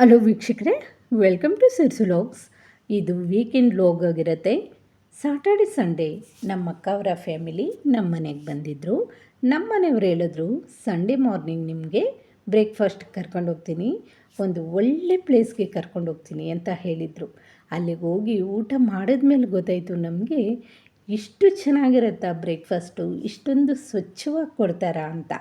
Hello ವೀಕ್ಷಕರೇ welcome to ಸಿರ್ಸು logs ಇದು weekend log ಆಗಿರುತ್ತೆ. ಸಾಟರ್ಡೆ ಸಂಡೇ ನಮ್ಮ ಅಕ್ಕ ಅವರ ಫ್ಯಾಮಿಲಿ ನಮ್ಮ ಮನೆಗೆ ಬಂದಿದ್ದರು ನಮ್ಮ ಮನೆಯವ್ರು ಹೇಳಿದ್ರು ಸಂಡೇ ಮಾರ್ನಿಂಗ್ ನಿಮಗೆ ಬ್ರೇಕ್ಫಾಸ್ಟ್ ಕರ್ಕೊಂಡು ಹೋಗ್ತೀನಿ, ಒಂದು ಒಳ್ಳೆ ಪ್ಲೇಸ್ಗೆ ಕರ್ಕೊಂಡು ಹೋಗ್ತೀನಿ ಅಂತ ಹೇಳಿದರು. ಅಲ್ಲಿಗೆ ಹೋಗಿ ಊಟ ಮಾಡಿದ್ಮೇಲೆ ಗೊತ್ತಾಯಿತು ನಮಗೆ ಇಷ್ಟು ಚೆನ್ನಾಗಿರುತ್ತಾ ಬ್ರೇಕ್ಫಾಸ್ಟು ಇಷ್ಟೊಂದು ಸ್ವಚ್ಛವಾಗಿ ಕೊಡ್ತಾರಾ ಅಂತ.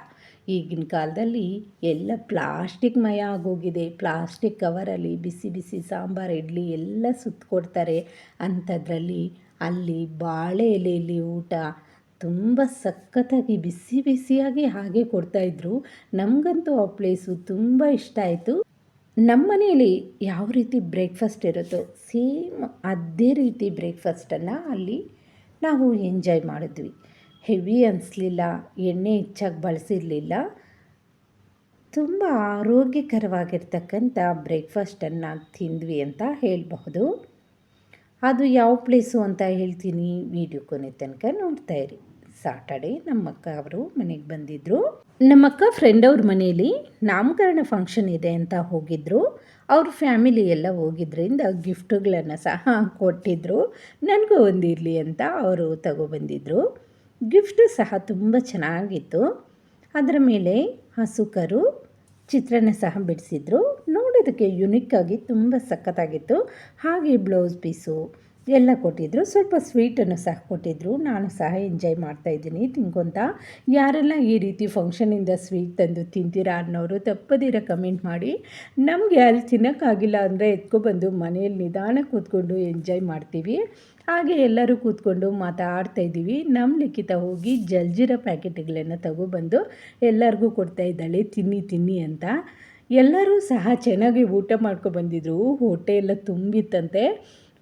ಈಗಿನ ಕಾಲದಲ್ಲಿ ಎಲ್ಲ ಪ್ಲಾಸ್ಟಿಕ್ ಮಯ ಆಗೋಗಿದೆ. ಪ್ಲಾಸ್ಟಿಕ್ ಕವರಲ್ಲಿ ಬಿಸಿ ಬಿಸಿ ಸಾಂಬಾರು, ಇಡ್ಲಿ ಎಲ್ಲ ಸುತ್ತಕೊಡ್ತಾರೆ ಅಂಥದ್ರಲ್ಲಿ ಅಲ್ಲಿ ಬಾಳೆ ಎಲೆಯಲ್ಲಿ ಊಟ ತುಂಬ ಸಖತ್ತಾಗಿ ಬಿಸಿ ಬಿಸಿಯಾಗಿ ಹಾಗೆ ಕೊಡ್ತಾಯಿದ್ರು ನಮಗಂತೂ ಆ ಪ್ಲೇಸು ತುಂಬ ಇಷ್ಟ ಆಯಿತು. ನಮ್ಮ ಮನೆಯಲ್ಲಿ ಯಾವ ರೀತಿ ಬ್ರೇಕ್ಫಾಸ್ಟ್ ಇರುತ್ತೋ ಸೇಮ್ ಅದೇ ರೀತಿ ಬ್ರೇಕ್ಫಾಸ್ಟನ್ನು ಅಲ್ಲಿ ನಾವು ಎಂಜಾಯ್ ಮಾಡಿದ್ವಿ. ಹೆವಿ ಅನಿಸ್ಲಿಲ್ಲ, ಎಣ್ಣೆ ಹೆಚ್ಚಾಗಿ ಬಳಸಿರಲಿಲ್ಲ. ತುಂಬ ಆರೋಗ್ಯಕರವಾಗಿರ್ತಕ್ಕಂಥ ಬ್ರೇಕ್ಫಾಸ್ಟನ್ನು ತಿಂದ್ವಿ ಅಂತ ಹೇಳಬಹುದು. ಅದು ಯಾವ ಪ್ಲೇಸು ಅಂತ ಹೇಳ್ತೀನಿ ವಿಡಿಯೋ ಕೊನೆ ತನಕ ನೋಡ್ತಾ ಇರಿ. ಸಾಟರ್ಡೆ ನಮ್ಮಕ್ಕ ಅವರು ಮನೆಗೆ ಬಂದಿದ್ದರು ನಮ್ಮಕ್ಕ ಫ್ರೆಂಡ್ ಅವ್ರ ಮನೆಯಲ್ಲಿ ನಾಮಕರಣ ಫಂಕ್ಷನ್ ಇದೆ ಅಂತ ಹೋಗಿದ್ದರು ಅವ್ರ ಫ್ಯಾಮಿಲಿ ಎಲ್ಲ ಹೋಗಿದ್ದರಿಂದ ಗಿಫ್ಟುಗಳನ್ನು ಸಹ ಕೊಟ್ಟಿದ್ದರು ನನಗೂ ಒಂದಿರಲಿ ಅಂತ ಅವರು ತಗೊಬಂದಿದ್ರು ಗಿಫ್ಟು ಸಹ ತುಂಬ ಚೆನ್ನಾಗಿತ್ತು. ಅದರ ಮೇಲೆ ಹಸುಕರು ಚಿತ್ರನ ಸಹ ಬಿಡಿಸಿದ್ರು. ನೋಡೋದಕ್ಕೆ ಆಗಿ ತುಂಬ ಸಖತ್ತಾಗಿತ್ತು. ಹಾಗೆ ಬ್ಲೌಸ್ ಪೀಸು ಎಲ್ಲ ಕೊಟ್ಟಿದ್ದರು ಸ್ವಲ್ಪ ಸ್ವೀಟನ್ನು ಸಹ ಕೊಟ್ಟಿದ್ದರು ನಾನು ಸಹ ಎಂಜಾಯ್ ಮಾಡ್ತಾಯಿದ್ದೀನಿ ತಿನ್ಕೊತ ಯಾರೆಲ್ಲ ಈ ರೀತಿ ಫಂಕ್ಷನಿಂದ ಸ್ವೀಟ್ ತಂದು ತಿಂತೀರಾ ಅನ್ನೋರು ತಪ್ಪದಿರ ಕಮೆಂಟ್ ಮಾಡಿ. ನಮಗೆ ಅಲ್ಲಿ ತಿನ್ನೋಕ್ಕಾಗಿಲ್ಲ ಅಂದರೆ ಎತ್ಕೊಬಂದು ಮನೆಯಲ್ಲಿ ನಿಧಾನ ಕೂತ್ಕೊಂಡು ಎಂಜಾಯ್ ಮಾಡ್ತೀವಿ. ಹಾಗೆ ಎಲ್ಲರೂ ಕೂತ್ಕೊಂಡು ಮಾತಾಡ್ತಾ ಇದ್ದೀವಿ. ನಮ್ಮ ಲಿಖಿತ ಹೋಗಿ ಜಲ್ಜಿರ ಪ್ಯಾಕೆಟ್ಗಳನ್ನು ತಗೊಬಂದು ಎಲ್ಲರಿಗೂ ಕೊಡ್ತಾ ಇದ್ದಾಳೆ. ತಿನ್ನಿ ತಿನ್ನಿ ಅಂತ. ಎಲ್ಲರೂ ಸಹ ಚೆನ್ನಾಗಿ ಊಟ ಮಾಡ್ಕೊಬಂದಿದ್ರು. ಹೊಟ್ಟೆ ಎಲ್ಲ ತುಂಬಿತ್ತಂತೆ.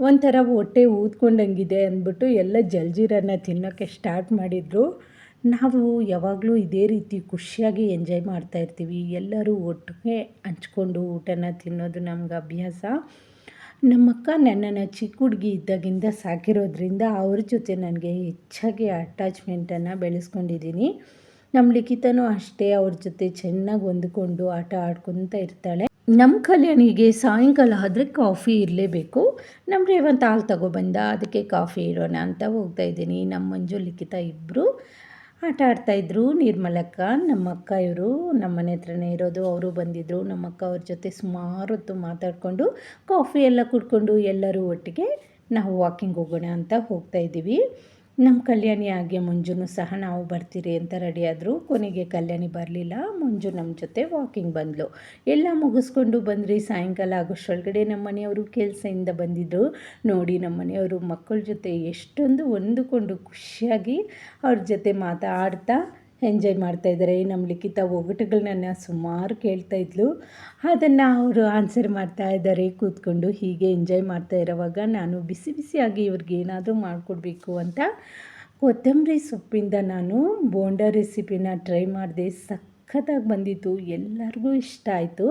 ಒಂಥರ ಹೊಟ್ಟೆ ಊದ್ಕೊಂಡಂಗಿದೆ ಅಂದ್ಬಿಟ್ಟು ಎಲ್ಲ ಜಲ್ಜೀರನ್ನ ತಿನ್ನೋಕ್ಕೆ ಸ್ಟಾರ್ಟ್ ಮಾಡಿದರು. ನಾವು ಯಾವಾಗಲೂ ಇದೇ ರೀತಿ ಖುಷಿಯಾಗಿ ಎಂಜಾಯ್ ಮಾಡ್ತಾ ಇರ್ತೀವಿ. ಎಲ್ಲರೂ ಒಟ್ಟಿಗೆ ಹಂಚ್ಕೊಂಡು ಊಟನ ತಿನ್ನೋದು ನಮ್ಗೆ ಅಭ್ಯಾಸ. ನಮ್ಮಕ್ಕ ನನ್ನನ್ನು ಚಿಕ್ಕ ಹುಡುಗಿ ಇದ್ದಾಗಿಂದ ಸಾಕಿರೋದ್ರಿಂದ ಅವ್ರ ಜೊತೆ ನನಗೆ ಹೆಚ್ಚಾಗಿ ಅಟ್ಯಾಚ್ಮೆಂಟನ್ನು ಬೆಳೆಸ್ಕೊಂಡಿದ್ದೀನಿ. ನಮ್ಮ ಲಿಖಿತನೂ ಅಷ್ಟೇ, ಅವ್ರ ಜೊತೆ ಚೆನ್ನಾಗಿ ಹೊಂದ್ಕೊಂಡು ಆಟ ಆಡ್ಕೊತ ಇರ್ತಾಳೆ. ನಮ್ಮ ಕಲ್ಯಾಣಿಗೆ ಸಾಯಂಕಾಲ ಆದರೆ ಕಾಫಿ ಇರಲೇಬೇಕು. ನಮ್ಮ ರೇವಂತ ಹಾಲು ತಗೊಬಂದ ಅದಕ್ಕೆ ಕಾಫಿ ಇರೋಣ ಅಂತ ಹೋಗ್ತಾ ಇದ್ದೀನಿ. ನಮ್ಮ ಮಂಜು, ಲಿಖಿತ ಇಬ್ಬರು ಆಟ ಆಡ್ತಾಯಿದ್ರು ನಿರ್ಮಲಕ್ಕ ನಮ್ಮ ಅಕ್ಕ ಇವರು ನಮ್ಮ ಮನೆ ಹತ್ರನೇ ಇರೋದು, ಅವರು ಬಂದಿದ್ದರು ನಮ್ಮ ಅಕ್ಕ ಅವ್ರ ಜೊತೆ ಸುಮಾರು ಹೊತ್ತು ಮಾತಾಡಿಕೊಂಡು ಕಾಫಿ ಎಲ್ಲ ಕುಡ್ಕೊಂಡು ಎಲ್ಲರೂ ಒಟ್ಟಿಗೆ ನಾವು ವಾಕಿಂಗ್ ಹೋಗೋಣ ಅಂತ ಹೋಗ್ತಾ ಇದ್ದೀವಿ. ನಮ್ಮ ಕಲ್ಯಾಣಿ ಹಾಗೆ ಮಂಜುನು ಸಹ ನಾವು ಬರ್ತೀರಿ ಅಂತ ರೆಡಿಯಾದರು ಕೊನೆಗೆ ಕಲ್ಯಾಣಿ ಬರಲಿಲ್ಲ. ಮಂಜು ನಮ್ಮ ಜೊತೆ ವಾಕಿಂಗ್ ಬಂದಳು ಎಲ್ಲ ಮುಗಿಸ್ಕೊಂಡು ಬಂದ್ರಿ. ಸಾಯಂಕಾಲ ಆಗೋಷ್ಟೊಳಗಡೆ ನಮ್ಮ ಮನೆಯವರು ಕೆಲಸದಿಂದ ಬಂದಿದ್ದರು ನೋಡಿ ನಮ್ಮ ಮನೆಯವರು ಮಕ್ಕಳ ಜೊತೆ ಎಷ್ಟೊಂದು ಹೊಂದಿಕೊಂಡು ಖುಷಿಯಾಗಿ ಅವ್ರ ಜೊತೆ ಮಾತಾಡ್ತಾ ಎಂಜಾಯ್ ಮಾಡ್ತಾಯಿದ್ದಾರೆ ನಮ್ಮ ಲಿಖಿತ ಒಗಟುಗಳನ್ನ ಸುಮಾರು ಕೇಳ್ತಾ ಇದ್ಲು. ಅದನ್ನು ಅವರು ಆನ್ಸರ್ ಮಾಡ್ತಾ ಇದ್ದಾರೆ. ಕೂತ್ಕೊಂಡು ಹೀಗೆ ಎಂಜಾಯ್ ಮಾಡ್ತಾ ಇರೋವಾಗ ನಾನು ಬಿಸಿ ಬಿಸಿಯಾಗಿ ಇವ್ರಿಗೆ ಏನಾದರೂ ಮಾಡಿಕೊಡ್ಬೇಕು ಅಂತ ಕೊತ್ತಂಬರಿ ಸೊಪ್ಪಿಂದ ನಾನು ಬೋಂಡ ರೆಸಿಪಿನ ಟ್ರೈ ಮಾಡಿದೆ. ಸಖತ್ತಾಗಿ ಬಂದಿತ್ತು. ಎಲ್ಲರಿಗೂ ಇಷ್ಟ ಆಯಿತು.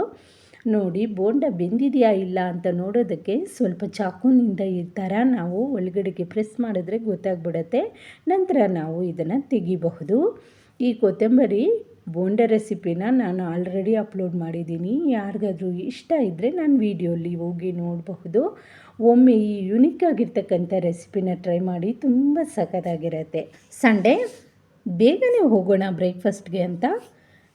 ನೋಡಿ, ಬೋಂಡ ಬೆಂದಿದೆಯಾ ಇಲ್ಲ ಅಂತ ನೋಡೋದಕ್ಕೆ ಸ್ವಲ್ಪ ಚಾಕುನಿಂದ ಈ ಥರ ನಾವು ಒಳಗಡೆಗೆ ಪ್ರೆಸ್ ಮಾಡಿದ್ರೆ ಗೊತ್ತಾಗ್ಬಿಡತ್ತೆ. ನಂತರ ನಾವು ಇದನ್ನು ತೆಗಿಬಹುದು. ಈ ಕೊತ್ತಂಬರಿ ಬೋಂಡ ರೆಸಿಪಿನ ನಾನು ಆಲ್ರೆಡಿ ಅಪ್ಲೋಡ್ ಮಾಡಿದ್ದೀನಿ. ಯಾರಿಗಾದರೂ ಇಷ್ಟ ಇದ್ದರೆ ನಾನು ವೀಡಿಯೋಲಿ ಹೋಗಿ ನೋಡಬಹುದು. ಒಮ್ಮೆ ಈ ಯುನಿಕ್ ಆಗಿರ್ತಕ್ಕಂಥ ರೆಸಿಪಿನ ಟ್ರೈ ಮಾಡಿ ತುಂಬ ಸಖತ್ತಾಗಿರತ್ತೆ. ಸಂಡೇ ಬೇಗನೆ ಹೋಗೋಣ ಬ್ರೇಕ್ಫಾಸ್ಟ್ಗೆ ಅಂತ.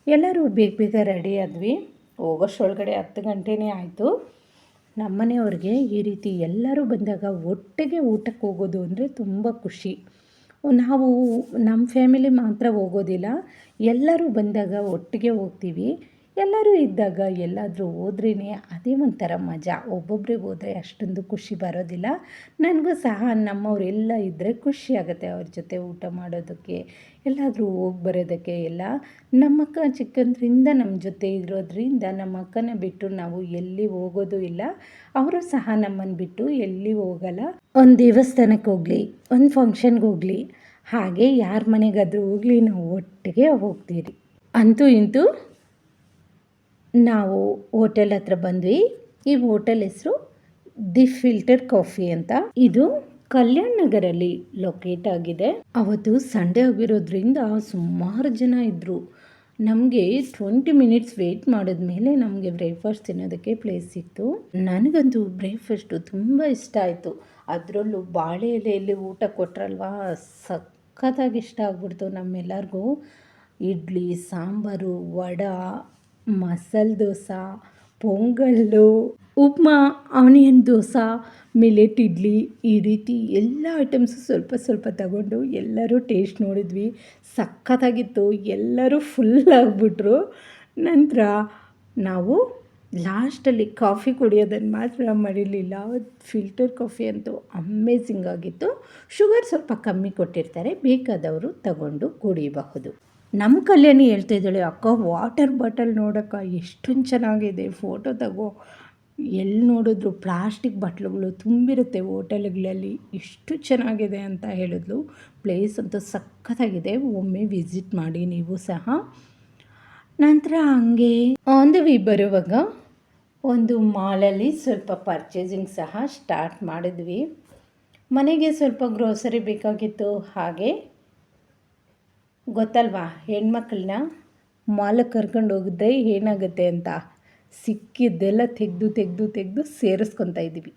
ಎಲ್ಲರೂ ಬೇಗ ಬೇಗ ರೆಡಿ ಆದ್ವಿ. ಹೋಗೋಷ್ಟೊಳಗಡೆ ಹತ್ತು ಗಂಟೆನೇ ಆಯಿತು. ನಮ್ಮನೆಯವ್ರಿಗೆ ಈ ರೀತಿ ಎಲ್ಲರೂ ಬಂದಾಗ ಒಟ್ಟಿಗೆ ಊಟಕ್ಕೆ ಹೋಗೋದು ಅಂದರೆ ತುಂಬ ಖುಷಿ. ನಾವು ನಮ್ಮ ಫ್ಯಾಮಿಲಿ ಮಾತ್ರ ಹೋಗೋದಿಲ್ಲ. ಎಲ್ಲರೂ ಬಂದಾಗ ಒಟ್ಟಿಗೆ ಹೋಗ್ತೀವಿ. ಎಲ್ಲರೂ ಇದ್ದಾಗ ಎಲ್ಲಾದರೂ ಹೋದ್ರೇ ಅದೇ ಒಂಥರ ಮಜಾ. ಒಬ್ಬೊಬ್ಬರೇ ಹೋದರೆ ಅಷ್ಟೊಂದು ಖುಷಿ ಬರೋದಿಲ್ಲ. ನನಗೂ ಸಹ ನಮ್ಮವರೆಲ್ಲ ಇದ್ದರೆ ಖುಷಿ ಆಗುತ್ತೆ ಅವ್ರ ಜೊತೆ ಊಟ ಮಾಡೋದಕ್ಕೆ, ಎಲ್ಲಾದರೂ ಹೋಗಿ ಬರೋದಕ್ಕೆ ಎಲ್ಲ. ನಮ್ಮಕ್ಕ ಚಿಕ್ಕಂದ್ರಿಂದ ನಮ್ಮ ಜೊತೆ ಇರೋದ್ರಿಂದ ನಮ್ಮ ಅಕ್ಕನ ಬಿಟ್ಟು ನಾವು ಎಲ್ಲಿ ಹೋಗೋದು ಇಲ್ಲ. ಅವರು ಸಹ ನಮ್ಮನ್ನು ಬಿಟ್ಟು ಎಲ್ಲಿ ಹೋಗಲ್ಲ. ಒಂದು ದೇವಸ್ಥಾನಕ್ಕೆ ಹೋಗಲಿ, ಒಂದು ಫಂಕ್ಷನ್ಗೆ ಹೋಗಲಿ, ಹಾಗೆ ಯಾರ ಮನೆಗಾದರೂ ಹೋಗಲಿ, ನಾವು ಒಟ್ಟಿಗೆ ಹೋಗ್ತೀರಿ. ಅಂತೂ ಇಂತೂ ನಾವು ಹೋಟೆಲ್ ಹತ್ರ ಬಂದ್ವಿ. ಈ ಹೋಟೆಲ್ ಹೆಸರು ದಿ ಫಿಲ್ಟರ್ ಕಾಫಿ ಅಂತ. ಇದು ಕಲ್ಯಾಣ್ ನಗರಲ್ಲಿ ಲೊಕೇಟ್ ಆಗಿದೆ. ಅವತ್ತು ಸಂಡೇ ಆಗಿರೋದ್ರಿಂದ ಸುಮಾರು ಜನ ಇದ್ದರು ನಮಗೆ ಟ್ವೆಂಟಿ ಮಿನಿಟ್ಸ್ ವೇಯ್ಟ್ ಮಾಡಿದ ಮೇಲೆ ನಮಗೆ ಬ್ರೇಕ್ಫಾಸ್ಟ್ ತಿನ್ನೋದಕ್ಕೆ ಪ್ಲೇಸ್ ಸಿಕ್ತು. ನನಗಂತೂ ಬ್ರೇಕ್ಫಾಸ್ಟು ತುಂಬ ಇಷ್ಟ ಆಯಿತು. ಅದರಲ್ಲೂ ಬಾಳೆ ಎಲೆಯಲ್ಲಿ ಊಟ ಕೊಟ್ರಲ್ವಾ? ಸಖತ್ತಾಗಿ ಇಷ್ಟ ಆಗ್ಬಿಡ್ತು ನಮ್ಮೆಲ್ಲರಿಗೂ. ಇಡ್ಲಿ, ಸಾಂಬಾರು, ವಡೆ ಮಸಾಲೆ ದೋಸೆ, ಪೊಂಗಲ್ಲು, ಉಪ್ಮಾ, ಆನಿಯನ್ ದೋಸೆ, ಮಿಲೆಟ್ ಇಡ್ಲಿ ಈ ರೀತಿ ಎಲ್ಲ ಐಟಮ್ಸು ಸ್ವಲ್ಪ ಸ್ವಲ್ಪ ತಗೊಂಡು ಎಲ್ಲರೂ ಟೇಸ್ಟ್ ನೋಡಿದ್ವಿ. ಸಖತ್ತಾಗಿತ್ತು. ಎಲ್ಲರೂ ಫುಲ್ ಆಗಿಬಿಟ್ರು. ನಂತರ ನಾವು ಲಾಸ್ಟಲ್ಲಿ ಕಾಫಿ ಕುಡಿಯೋದನ್ನು ಮಾತ್ರ ಮಾಡಿರಲಿಲ್ಲ. ಫಿಲ್ಟರ್ ಕಾಫಿ ಅಂತೂ ಅಮೇಝಿಂಗ್ ಆಗಿತ್ತು. ಶುಗರ್ ಸ್ವಲ್ಪ ಕಮ್ಮಿ ಕೊಟ್ಟಿರ್ತಾರೆ. ಬೇಕಾದವರು ತಗೊಂಡು ಕುಡಿಯಬಹುದು. ನಮ್ಮ ಕಲ್ಯಾಣಿ ಹೇಳ್ತಾ ಇದ್ದಾಳೆ, ಅಕ್ಕ ವಾಟರ್ ಬಾಟಲ್ ನೋಡಕ್ಕ ಎಷ್ಟು ಚೆನ್ನಾಗಿದೆ ಫೋಟೋ ತಗೋ. ಎಲ್ಲಿ ನೋಡಿದ್ರು ಪ್ಲಾಸ್ಟಿಕ್ ಬಾಟ್ಲುಗಳು ತುಂಬಿರುತ್ತೆ ಹೋಟೆಲ್ಗಳಲ್ಲಿ ಎಷ್ಟು ಚೆನ್ನಾಗಿದೆ ಅಂತ ಹೇಳಿದ್ಲು. ಪ್ಲೇಸ್ ಅಂತೂ ಸಖತ್ತಾಗಿದೆ, ಒಮ್ಮೆ ವಿಸಿಟ್ ಮಾಡಿ ನೀವು ಸಹ. ನಂತರ ಹಂಗೆ ಆನ್ ವಿ ಬರುವಾಗ ಒಂದು ಮಾಲಲ್ಲಿ ಸ್ವಲ್ಪ ಪರ್ಚೇಸಿಂಗ್ ಸಹ ಸ್ಟಾರ್ಟ್ ಮಾಡಿದ್ವಿ. ಮನೆಗೆ ಸ್ವಲ್ಪ ಗ್ರೋಸರಿ ಬೇಕಾಗಿತ್ತು, ಹಾಗೆ ಗೊತ್ತಲ್ವಾ? ಹೆಣ್ಮಕ್ಳನ್ನ ಮಾಲಕ್ಕೆ ಕರ್ಕೊಂಡು ಹೋಗಿದ್ದೆ ಏನಾಗುತ್ತೆ ಅಂತ ಸಿಕ್ಕಿದ್ದೆಲ್ಲ ತೆಗೆದು ತೆಗೆದು ತೆಗೆದು ಸೇರಿಸ್ಕೊತಾ ಇದ್ದೀವಿ.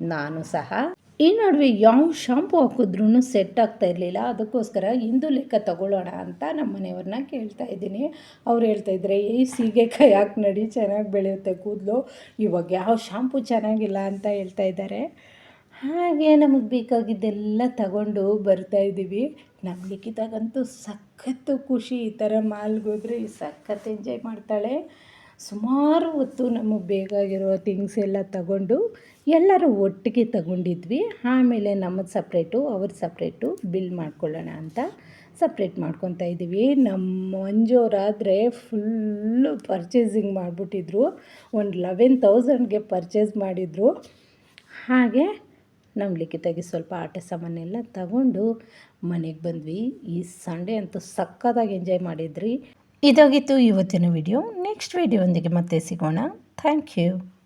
ನಾನು ಸಹ. ಈ ನಡುವೆ ಯಾವ ಶಾಂಪು ಹಾಕಿದ್ರೂ ಸೆಟ್ ಆಗ್ತಾ ಇರಲಿಲ್ಲ. ಅದಕ್ಕೋಸ್ಕರ ಇಂದು ಲೆಕ್ಕ ತಗೊಳ್ಳೋಣ ಅಂತ ನಮ್ಮ ಮನೆಯವ್ರನ್ನ ಕೇಳ್ತಾ ಇದ್ದೀನಿ. ಅವ್ರು ಹೇಳ್ತಾ ಇದ್ರೆ ಈ ಸೀಗೆಕಾಯಿ ಹಾಕಿ ನಡಿ, ಚೆನ್ನಾಗಿ ಬೆಳೆಯುತ್ತೆ ಕೂದಲು. ಇವಾಗ ಯಾವ ಶಾಂಪು ಚೆನ್ನಾಗಿಲ್ಲ ಅಂತ ಹೇಳ್ತಾ ಇದ್ದಾರೆ. ಹಾಗೆ ನಮಗೆ ಬೇಕಾಗಿದ್ದೆಲ್ಲ ತಗೊಂಡು ಬರ್ತಾ ಇದ್ದೀವಿ. ನಮ್ಮ ಲಿಖಿತಾಗಂತೂ ಸಖತ್ತು ಖುಷಿ ಈ ಥರ ಮಾಲ್ಗೋದ್ರೆ ಸಖತ್ ಎಂಜಾಯ್ ಮಾಡ್ತಾಳೆ. ಸುಮಾರು ಹೊತ್ತು ನಮಗೆ ಬೇಕಾಗಿರೋ ಥಿಂಗ್ಸ್ ಎಲ್ಲ ತಗೊಂಡು ಎಲ್ಲರೂ ಒಟ್ಟಿಗೆ ತಗೊಂಡಿದ್ವಿ. ಆಮೇಲೆ ನಮ್ಮದು ಸಪ್ರೇಟು ಅವ್ರ ಸಪ್ರೇಟು ಬಿಲ್ ಮಾಡ್ಕೊಳ್ಳೋಣ ಅಂತ ಸಪ್ರೇಟ್ ಮಾಡ್ಕೊತಾ ಇದ್ದೀವಿ. ನಮ್ಮ ಮಂಜೋರಾದರೆ ಫುಲ್ಲು ಪರ್ಚೇಸಿಂಗ್ ಮಾಡಿಬಿಟ್ಟಿದ್ರು. ಒಂದು ಲೆವೆನ್ ತೌಸಂಡ್ಗೆ ಪರ್ಚೇಸ್ ಮಾಡಿದರು. ಹಾಗೆ ನಮ್ಮ ಲಿಖಿತಾಗಿ ಸ್ವಲ್ಪ ಆಟ ಸಾಮಾನೆಲ್ಲ ತಗೊಂಡು ಮನೆಗೆ ಬಂದ್ವಿ. ಈ ಸಂಡೇ ಅಂತೂ ಸಕ್ಕತ್ತಾಗಿ ಎಂಜಾಯ್ ಮಾಡಿದ್ರಿ. ಇದಾಗಿತ್ತು ಇವತ್ತಿನ ವಿಡಿಯೋ. ನೆಕ್ಸ್ಟ್ ವಿಡಿಯೋ ಒಂದಿಗೆ ಮತ್ತೆ ಸಿಗೋಣ. Thank you.